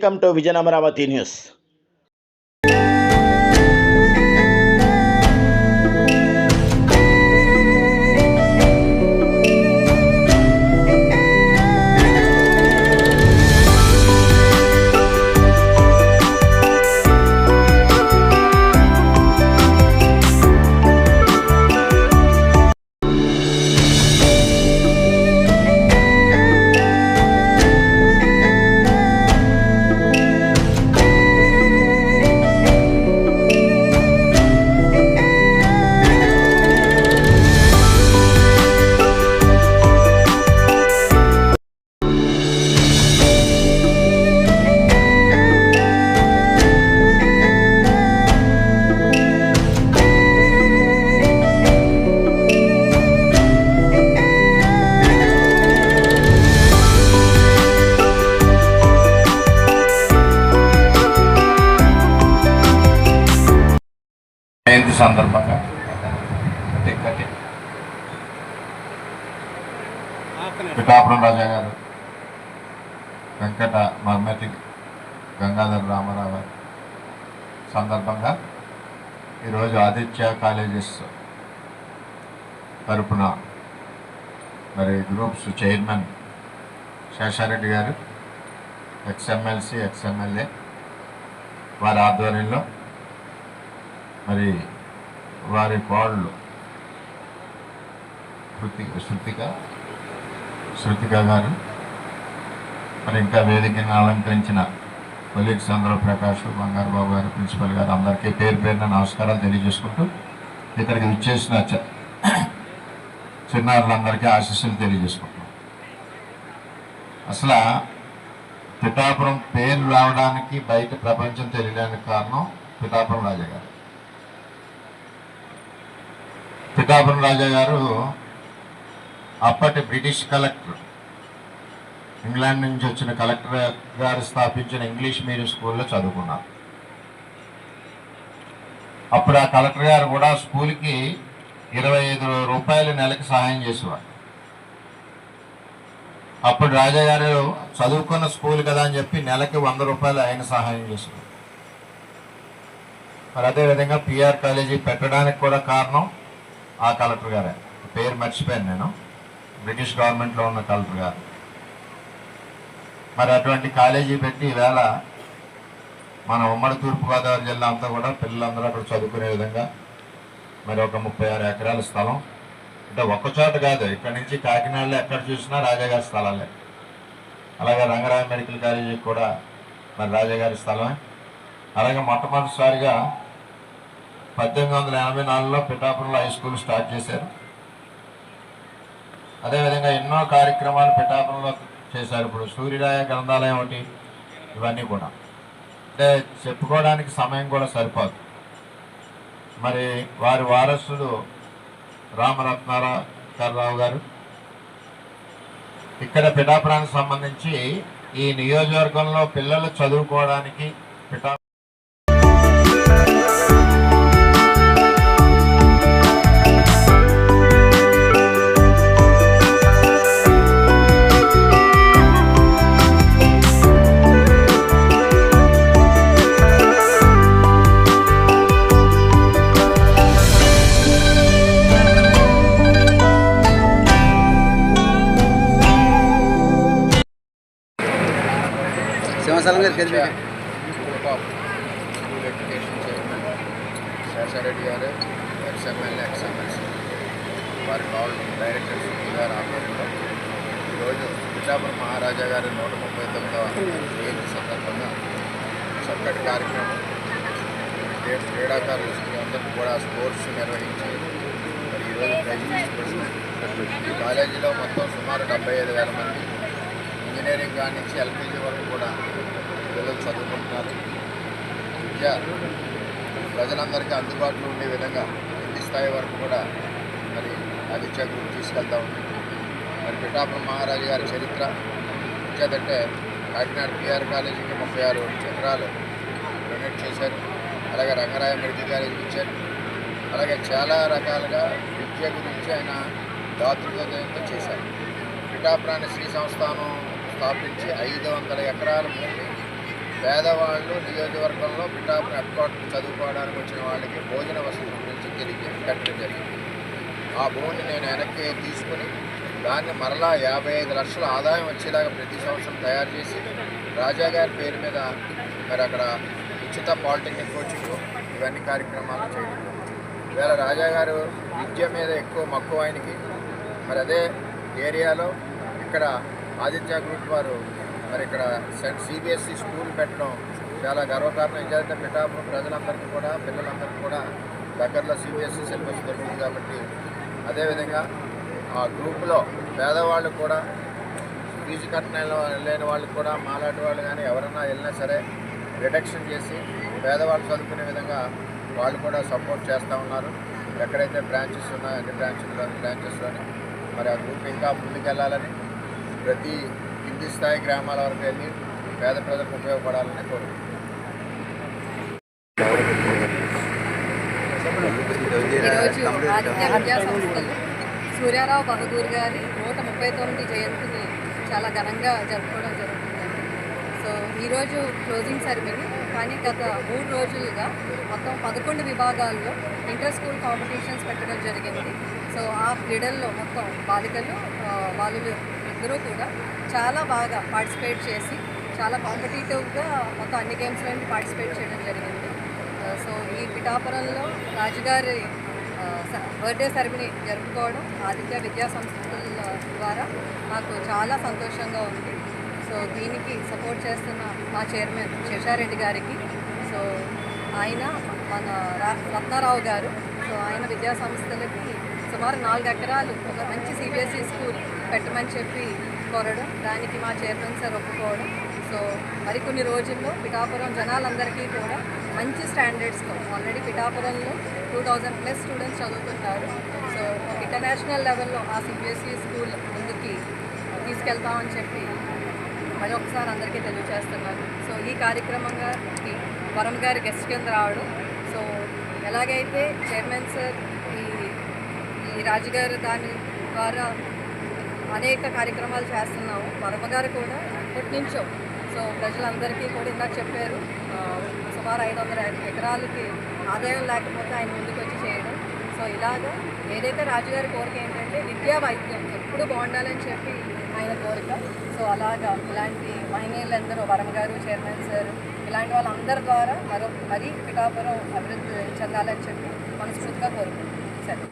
welcome to vision Amaravati news జయంతి సందర్భంగా. పిఠాపురం రాజా గారు వెంకట మహమ్మతి గంగాధర రామారావు గారు సందర్భంగా ఈరోజు ఆదిత్య కాలేజెస్ తరపున మరి గ్రూప్స్ చైర్మన్ శేషారెడ్డి గారు ఎక్స్ఎమ్మెల్సీ ఎక్స్ఎమ్మెల్యే వారి ఆధ్వర్యంలో మరి వారి కోళ్ళు కృతిక శృతిక శృతిక గారు. మరి ఇంకా వేదికను అలంకరించిన కొలీగ్స్ అందరూ ప్రకాష్ బంగారు బాబు గారు ప్రిన్సిపల్ గారు అందరికీ పేరు పేరున నమస్కారాలు తెలియజేసుకుంటూ ఇక్కడికి విచ్చేసిన చిన్నారులందరికీ ఆశీస్సులు తెలియజేసుకుంటున్నాం. అసలు పిఠాపురం పేరు రావడానికి బయట ప్రపంచం తెలియడానికి కారణం పిఠాపురం రాజా గారు. ప్రతాపం రాజా గారు అప్పటి బ్రిటిష్ కలెక్టర్. ఇంగ్లాండ్ నుంచి వచ్చిన కలెక్టర్ గారు స్థాపించిన ఇంగ్లీష్ మీడియం స్కూల్లో చదువుకున్నారు. అప్పుడు ఆ కలెక్టర్ గారు కూడా స్కూల్కి ఇరవై ఐదు రూపాయలు నెలకి సహాయం చేసేవారు. అప్పుడు రాజా గారు చదువుకున్న స్కూల్ కదా అని చెప్పి నెలకి వంద రూపాయలు ఆయన సహాయం చేసేవారు. మరి అదేవిధంగా పిఆర్ కాలేజీ పెట్టడానికి కూడా కారణం ఆ కలెక్టర్ గారే. పేరు మర్చిపోయాను నేను. బ్రిటిష్ గవర్నమెంట్లో ఉన్న కలెక్టర్ గారు. మరి అటువంటి కాలేజీ పెట్టి ఈవేళ మన ఉమ్మడి తూర్పుగోదావరి జిల్లా అంతా కూడా పిల్లలందరూ అక్కడ చదువుకునే విధంగా మరి ఒక ముప్పై ఆరు ఎకరాల స్థలం. అంటే ఒక్కచోట కాదు ఇక్కడ నుంచి కాకినాడలో ఎక్కడ చూసినా రాజాగారి స్థలాలే. అలాగే రంగరాయ మెడికల్ కాలేజీ కూడా మరి రాజాగారి స్థలమే. అలాగే మొట్టమొదటిసారిగా పద్దెనిమిది వందల ఎనభై నాలుగులో పిఠాపురంలో హై స్కూల్ స్టార్ట్ చేశారు. అదేవిధంగా ఎన్నో కార్యక్రమాలు పిఠాపురంలో చేశారు. ఇప్పుడు సూర్యరాయ గ్రంథాలయం ఒకటి ఇవన్నీ కూడా. అంటే చెప్పుకోవడానికి సమయం కూడా సరిపోదు. మరి వారి వారసుడు రామరత్నారావు గారు ఇక్కడ పిఠాపురానికి సంబంధించి ఈ నియోజకవర్గంలో పిల్లలు చదువుకోవడానికి పిఠా సింహాచలం గారు కలిపి group of school education chairman Seshareddy గారు ఎక్స్ఎంఎల్ఏ ఎక్స్ఎంఎల్సీ వారి కాల్ డైరెక్టర్ సునీల్ గారు ఆధ్వర్యంలో ఈరోజు పిఠాపురం మహారాజా గారి నూట ముప్పై తొమ్మిదవ జయంతి సందర్భంగా చక్కటి కార్యక్రమం క్రీ- క్రీడాకారులు అందరికీ కూడా స్పోర్ట్స్ నిర్వహించి మరి ఈరోజు ప్రైజ్ తీసుకొచ్చినాం ఈ కాలేజీలో మొత్తం సుమారు డెబ్బై ఐదు వేల మంది ఇంజనీరింగ్ కాడి నుంచి ఎల్కేజీ వరకు కూడా పిల్లలు చదువుకుంటున్నారు. విద్య ప్రజలందరికీ అందుబాటులో ఉండే విధంగా కింది స్థాయి వరకు కూడా మరి ఆదిత్య గ్రూప్ తీసుకెళ్తా ఉంది. మరి పిఠాపురం మహారాజు గారి చరిత్ర ఇచ్చేదంటే కాకినాడ పిఆర్ కాలేజీకి ముప్పై ఆరు ఎకరాలు డొనేట్ చేశారు. అలాగే రంగరాయ మెడికల్ కాలేజీకి ఇచ్చారు. అలాగే చాలా రకాలుగా విద్య గురించి ఆయన దాతృత్వంతో చేశారు. పిఠాపురాన్ని శ్రీ సంస్థానం స్థాపించి ఐదు వందల ఎకరాల భూమి పేదవాళ్ళు నియోజకవర్గంలో పిఠాపురం హెడ్ చదువుకోవడానికి వచ్చిన వాళ్ళకి భోజన వసతి గురించి తిరిగి కట్టడం జరిగింది. ఆ భూమిని నేను వెనక్కి తీసుకుని దాన్ని మరలా యాభై ఐదు లక్షల ఆదాయం వచ్చేలాగా ప్రతి సంవత్సరం తయారు చేసి రాజా గారి పేరు మీద మరి అక్కడ ఉచిత పాలిటెక్నిక్ కోచింగ్ ఇవన్నీ కార్యక్రమాలు చేయడం ఇవాళ రాజా గారు విద్య మీద ఎక్కువ మక్కువ ఆయనకి. మరి అదే ఏరియాలో ఇక్కడ ఆదిత్య గ్రూప్ వారు మరి ఇక్కడ సెంట్ సిబిఎస్ఈ స్కూల్ పెట్టడం చాలా గర్వకారణం. ఎందుకంటే పిఠాపురం ప్రజలందరికీ కూడా పిల్లలందరికీ కూడా దగ్గరలో సిబిఎస్ఈ సిలబస్ దొరుకుతుంది కాబట్టి అదేవిధంగా ఆ గ్రూపులో పేదవాళ్ళు కూడా ఫీజు కట్టిన లేని వాళ్ళకి కూడా మాలాంటి వాళ్ళు కానీ ఎవరన్నా వెళ్ళినా సరే రిడక్షన్ చేసి పేదవాళ్ళు చదువుకునే విధంగా వాళ్ళు కూడా సపోర్ట్ చేస్తూ ఉన్నారు. ఎక్కడైతే బ్రాంచెస్ ఉన్నాయో అన్ని బ్రాంచెస్లో బ్రాంచెస్లోని. మరి ఆ గ్రూప్ ఇంకా ముందుకెళ్ళాలని ప్రతి కింది స్థాయి గ్రామాల వరకు వెళ్ళి పేద ప్రజలకు ఉపయోగపడాలని కోరుకుంటున్నాను. ఈరోజు విద్యా సంస్థలు సూర్యారావు బహదూర్ గారి నూట ముప్పై తొమ్మిది జయంతిని చాలా ఘనంగా జరుపుకోవడం జరుగుతుందండి సో ఈరోజు క్లోజింగ్ సెరమనీ కానీ గత మూడు రోజులుగా మొత్తం పదకొండు విభాగాల్లో ఇంటర్ స్కూల్ కాంపిటీషన్స్ పెట్టడం జరిగింది. సో ఆ క్రీడల్లో మొత్తం బాలికలు వాళ్ళు అందరూ కూడా చాలా బాగా పార్టిసిపేట్ చేసి చాలా కాంపిటేటివ్గా మొత్తం అన్ని గేమ్స్లో పార్టిసిపేట్ చేయడం జరిగింది. సో ఈ పిఠాపురంలో రాజుగారి స- బర్త్డే సెరమనీ జరుపుకోవడం ఆదిత్య విద్యా సంస్థల ద్వారా నాకు చాలా సంతోషంగా ఉంది. సో దీనికి సపోర్ట్ చేస్తున్న మా చైర్మన్ శేషారెడ్డి గారికి సో ఆయన మన రా- రత్నారావు గారు సో ఆయన విద్యా సంస్థలకి సుమారు నాలుగు ఎకరాలు ఒక మంచి సిబిఎస్ఈ స్కూల్ పెట్టమని చెప్పి కోరడం దానికి మా చైర్మన్ సార్ ఒప్పుకోవడం. సో మరికొన్ని రోజుల్లో పిఠాపురం జనాలందరికీ కూడా మంచి స్టాండర్డ్స్తో ఆల్రెడీ పిఠాపురంలో టూ థౌజండ్ ప్లస్ స్టూడెంట్స్ చదువుతుంటారు సో ఇంటర్నేషనల్ లెవెల్లో ఆ సిబిఎస్ఈ స్కూల్ ముందుకి తీసుకెళ్తామని చెప్పి మరి ఒకసారి అందరికీ తెలియజేస్తున్నాను. సో ఈ కార్యక్రమంగా వరం గారి గెస్ట్ కింద రావడం. సో ఎలాగైతే చైర్మన్ సార్ ఈ రాజుగారు దాని ద్వారా అనేక కార్యక్రమాలు చేస్తున్నాము. వరమగారు కూడా ఇప్పటి నుంచో సో ప్రజలందరికీ కూడా ఇందాక చెప్పారు సుమారు ఐదు వందల ఎకరాలకి ఆదాయం లేకపోతే ఆయన ముందుకు వచ్చి చేయడం. సో ఇలాగా ఏదైతే రాజుగారి కోరిక ఏంటంటే విద్యా వైద్యం ఎప్పుడు బాగుండాలని చెప్పి ఆయన కోరిక సో అలాగా ఇలాంటి మహిళలందరూ వరంగారు చైర్మన్ సార్ ఇలాంటి వాళ్ళందరి ద్వారా మరో మరీ పిఠాపురం అభివృద్ధి చెందాలని చెప్పి మనస్ఫూర్తిగా కోరుకుంటున్నాం.